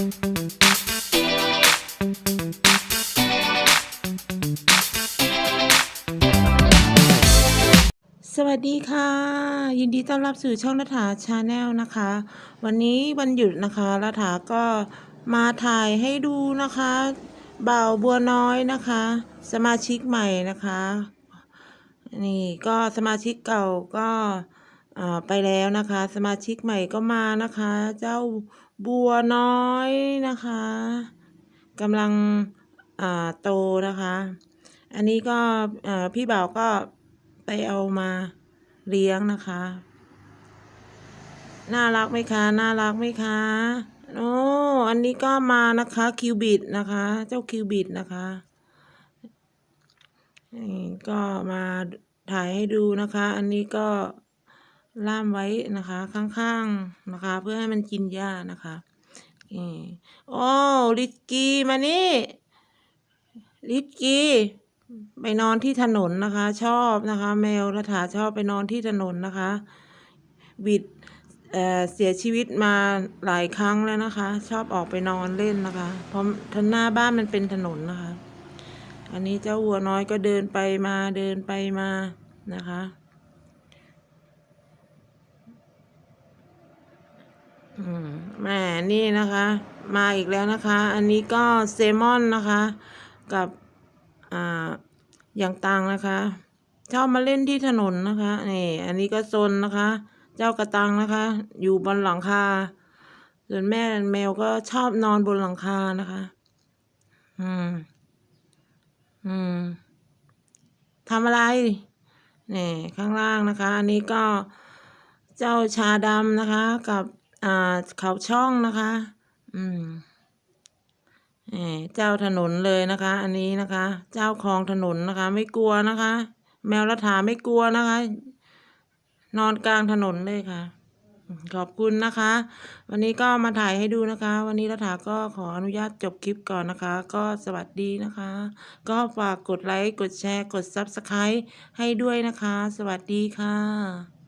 สวัสดีค่ะ ยินดีต้อนรับสู่ช่องรัฐาชาแนลนะคะ วันนี้วันหยุดนะคะรัฐาก็มาถ่ายให้ดูนะคะบ่าวบัวน้อยนะคะ สมาชิกใหม่นะคะ นี่ก็สมาชิกเก่าก็ ไปแล้วนะคะ สมาชิกใหม่ก็มานะคะ เจ้าบัวน้อยนะคะกำลังอ่าโตนะคะ อันนี้ก็อ่อพี่บ่าวก็ไปเอามาเลี้ยงนะคะ น่ารักไหมคะน่ารักไหมคะโอ้อันนี้ก็มานะคะคิวบิดนะคะ เจ้าคิวบิดนะคะนี่ก็มาถ่ายให้ดูนะคะ อันนี้ก็ ล่ามไว้นะคะ ข้างๆนะคะ เพื่อให้มันกินหญ้านะคะนี่โอ้ลิกกี้มานี่ลิกกี้ไปนอนที่ถนนนะคะ ชอบนะคะ แมวรัฐาชอบไปนอนที่ถนนนะคะบิดเอ่อเสียชีวิตมาหลายครั้งแล้วนะคะ ชอบออกไปนอนเล่นนะคะ เพราะทางหน้าบ้านมันเป็นถนนนะคะ อันนี้เจ้าวัวน้อยก็เดินไปมาเดินไปมานะคะ อืม แหม่นี่นะคะ มาอีกแล้วนะคะ อันนี้ก็เซมอนนะคะ กับอ่าอย่างตังนะคะชอบมาเล่นที่ถนนนะคะนี่อันนี้ก็ซนนะคะ เจ้ากระตังนะคะ อยู่บนหลังคาส่วนแม่แมวก็ชอบนอนบนหลังคานะคะ อืม อืมทำอะไรนี่ข้างล่างนะคะ อันนี้ก็เจ้าชาดำนะคะกับ อ่าเขาช่องนะคะ อืมเจ้าถนนเลยนะคะ อันนี้นะคะ เจ้าคลองถนนนะคะ ไม่กลัวนะคะ แมวรัฐาไม่กลัวนะคะ นอนกลางถนนเลยค่ะ ขอบคุณนะคะ วันนี้ก็มาถ่ายให้ดูนะคะ วันนี้รัฐาก็ขออนุญาตจบคลิปก่อนนะคะ ก็สวัสดีนะคะ ก็ฝากกดไลค์กดแชร์กด Subscribe ให้ด้วยนะคะ สวัสดีค่ะ